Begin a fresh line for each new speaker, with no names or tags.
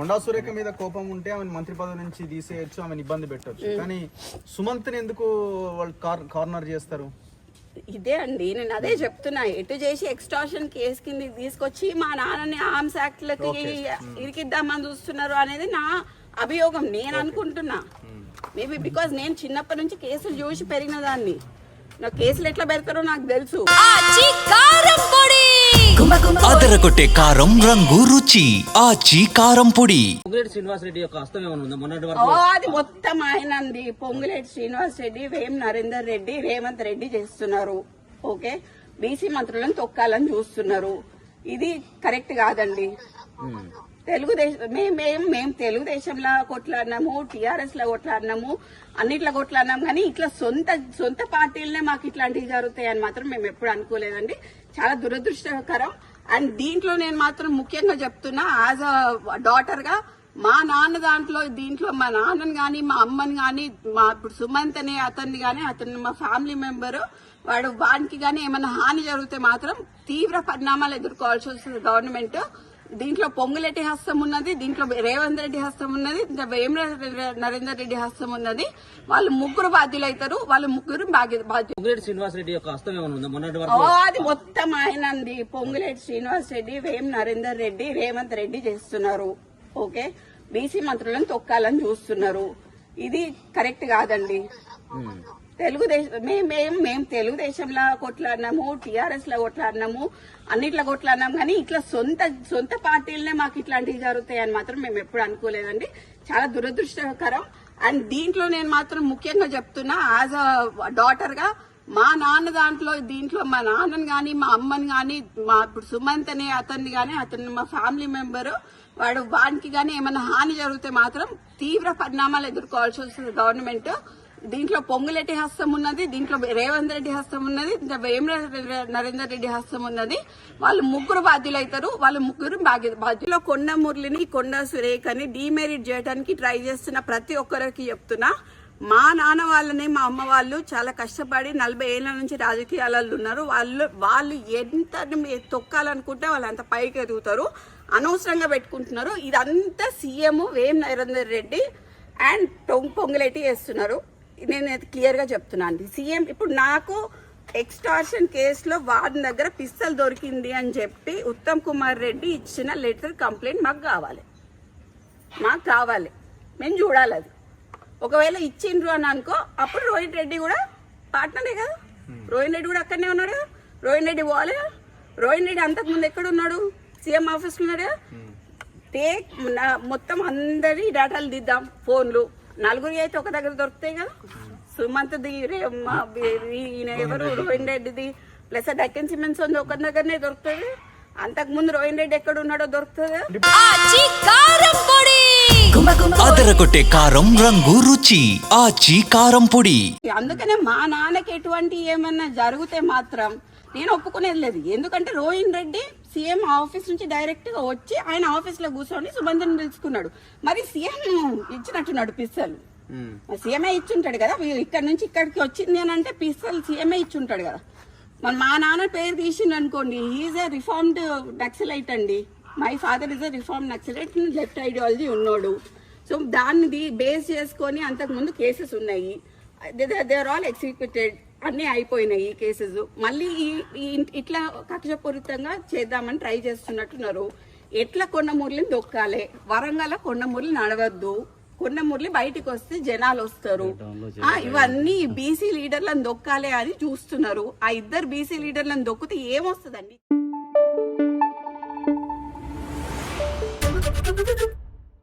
కొండా సురేఖ మీద కోపం ఉంటే ఆమె మంత్రి పదవి నుంచి తీసేయచ్చు ఆమెను ఇబ్బంది పెట్టొచ్చు. కానీ సుమంత్ని ఎందుకు వాళ్ళు కార్ కార్నర్ చేస్తారు?
ఇదే అండి నేను అదే చెప్తున్నా. ఎటు చేసి ఎక్స్టార్షన్ కేసు కింద తీసుకొచ్చి మా నాన్నని ఆర్మ్స్ యాక్ట్లకి ఇరికిద్దామని చూస్తున్నారు అనేది నా అభియోగం నేను అనుకుంటున్నా. మేబీ బికాజ్ నేను చిన్నప్పటి నుంచి కేసులు చూసి పెరిగిన దాన్ని. నా కేసులు ఎట్లా పెడతారో నాకు తెలుసు.
అదరగొట్టే కారం రంగు రుచి ఆచి కారం పొడి.
పొంగిరెడ్డి శ్రీనివాస్ రెడ్డి యొక్క హస్తం ఏమైనా ఉందా? మొన్నటి వరకు
అది మొత్తం ఆయనంది. పొంగులేటి శ్రీనివాస్ రెడ్డి వేం నరేందర్ రెడ్డి రేవంత్ రెడ్డి చేస్తున్నారు. ఓకే? బీసీ మంత్రులను తొక్కాలని చూస్తున్నారు. ఇది కరెక్ట్ కాదండి. తెలుగుదేశం మేము మేము మేము తెలుగుదేశంలో కొట్లాడినాము టీఆర్ఎస్లో కొట్లాడినాము అన్నిట్లో కొట్లాడినాం కానీ ఇట్లా సొంత సొంత పార్టీలనే మాకు ఇట్లాంటివి జరుగుతాయని మాత్రం మేము ఎప్పుడు అనుకోలేదండి. చాలా దురదృష్టకరం. అండ్ దీంట్లో నేను మాత్రం ముఖ్యంగా చెప్తున్నా యాజ్ అ డాటర్గా మా నాన్న దాంట్లో దీంట్లో మా నాన్నని కానీ మా అమ్మని కానీ మా ఇప్పుడు సుమంత్ అనే అతన్ని కానీ అతను మా ఫ్యామిలీ మెంబరు వాడు వానికి కానీ ఏమైనా హాని జరిగితే మాత్రం తీవ్ర పరిణామాలు ఎదుర్కోవాల్సి వస్తుంది గవర్నమెంట్. దీంట్లో పొంగులెట్టి హస్తం ఉన్నది దీంట్లో రేవంత్ రెడ్డి హస్తం ఉన్నది నరేందర్ రెడ్డి హస్తం ఉన్నది. వాళ్ళు ముగ్గురు బాధ్యులు అవుతారు వాళ్ళు ముగ్గురు బాధ్య బాధ్యులు
శ్రీనివాస్ రెడ్డి యొక్క హస్తం
అది మొత్తం ఆయనంది. పొంగులేటి శ్రీనివాస్ రెడ్డి వేం నరేందర్ రెడ్డి రేవంత్ రెడ్డి చేస్తున్నారు. ఓకే? బీసీ మంత్రులను తొక్కాలని చూస్తున్నారు. ఇది కరెక్ట్ కాదండి. తెలుగుదేశం మేము మేము మేము తెలుగుదేశంలో కొట్లాడినాము టీఆర్ఎస్లో కొట్లాడినాము అన్నిట్లో కొట్లాడినాం కానీ ఇట్లా సొంత సొంత పార్టీలనే మాకు ఇట్లాంటివి జరుగుతాయని మాత్రం మేము ఎప్పుడు అనుకోలేదండి. చాలా దురదృష్టకరం. అండ్ దీంట్లో నేను మాత్రం ముఖ్యంగా చెప్తున్నా యాజ్ అ డాటర్గా మా నాన్న దాంట్లో దీంట్లో మా నాన్నని కానీ మా అమ్మని కానీ మా ఇప్పుడు సుమంత్ అనే అతన్ని కానీ అతను మా ఫ్యామిలీ మెంబరు వాడు వానికి కానీ ఏమైనా హాని జరిగితే మాత్రం తీవ్ర పరిణామాలు ఎదుర్కోవాల్సి వస్తుంది గవర్నమెంట్. దీంట్లో పొంగులెట్టి హస్తం ఉన్నది దీంట్లో రేవంత్ రెడ్డి హస్తం ఉన్నది ఇంకా నరేందర్ రెడ్డి హస్తం ఉన్నది. వాళ్ళు ముగ్గురు బాధ్యులు అవుతారు వాళ్ళు ముగ్గురు బాధ్యులు. కొండ మురళిని కొండ సురేఖని డీమెరిట్ చేయడానికి ట్రై చేస్తున్న ప్రతి ఒక్కరికి చెప్తున్నా. మా నాన్న వాళ్ళని మా అమ్మ వాళ్ళు చాలా కష్టపడి నలభై ఏళ్ళ నుంచి రాజకీయాలలో ఉన్నారు. వాళ్ళు వాళ్ళు ఎంత తొక్కాలనుకుంటే వాళ్ళు అంత పైకి ఎదుగుతారు. అనవసరంగా పెట్టుకుంటున్నారు. ఇదంతా సీఎం వేం నరేందర్ రెడ్డి అండ్ పొంగ్ పొంగులేటి చేస్తున్నారు. నేను క్లియర్గా చెప్తున్నాను సీఎం ఇప్పుడు నాకు ఎక్స్టార్షన్ కేసులో వారి దగ్గర పిస్తల్ దొరికింది అని చెప్పి ఉత్తమ్ కుమార్ రెడ్డి ఇచ్చిన లెటర్ కంప్లైంట్ మాకు కావాలి. మాకు కావాలి. మేము చూడాలి అది. ఒకవేళ ఇచ్చిండ్రు అని అనుకో అప్పుడు రోహిత్ రెడ్డి కూడా పార్ట్నరే కదా. రోహిత్ రెడ్డి కూడా అక్కడనే ఉన్నాడు కదా. రోహిత్ రెడ్డి పోవాలి కదా రోహిత్ రెడ్డి అంతకుముందు ఎక్కడ ఉన్నాడు? సీఎం ఆఫీస్లో ఉన్నాడు టేక్ మొత్తం అందరి డేటాలు దిద్దాం ఫోన్లు. నలుగురి అయితే ఒక దగ్గర దొరుకుతాయి కదా. సుమంత్ ది ఈయన ఎవరు? రోహిన్ రెడ్డిది ప్లస్ డక్కన్ సిమెంట్స్ ఉంది ఒక దగ్గరనే దొరుకుతుంది. అంతకు ముందు రోహిన్ రెడ్డి ఎక్కడ ఉన్నాడో దొరుకుతుంది.
అదరగొట్టే కారం రంగు రుచి. ఆచి కారం పొడి.
అందుకనే మా నాన్నకి ఎటువంటి ఏమన్నా జరిగితే మాత్రం నేను ఒప్పుకునేది లేదు. ఎందుకంటే రోహిన్ రెడ్డి సీఎం ఆఫీస్ నుంచి డైరెక్ట్గా వచ్చి ఆయన ఆఫీస్లో కూర్చొని సుబంధన్ పిలుచుకున్నాడు. మరి సీఎం ఇచ్చినట్టున్నాడు పిస్తలు సీఎంఏ ఇచ్చుంటాడు కదా? ఇక్కడ నుంచి ఇక్కడికి వచ్చింది అని అంటే పిస్తల్ సీఎంఏ ఇచ్చుంటాడు కదా? మరి మా నాన్న పేరు తీసిండు అనుకోండి ఈజ్ ఏ రిఫార్మ్డ్ నక్సలైట్ అండి. My father is a reform naxalite left ideology ఉన్నాడు. సో దాన్ని బేస్ చేసుకొని అంతకు ముందు కేసెస్ ఉన్నాయి. దే ఆర్ ఆల్ ఎగ్జిక్యూటెడ్ అన్నీ అయిపోయినాయి ఈ కేసెస్. మళ్ళీ ఈ- ఇట్లా కక్షపూరితంగా చేద్దామని ట్రై చేస్తున్నట్టున్నారు. ఎట్లా కొండ మురళిని దొక్కాలి? వరంగల్ కొండ మురళి నడవద్దు. కొండ మురళి బయటికి వస్తే జనాలు వస్తారు. ఆ, ఇవన్నీ బీసీ లీడర్లను దొక్కాలి అని చూస్తున్నారు. ఆ ఇద్దరు బీసీ లీడర్లను దొక్కితే ఏమొస్తుందండి?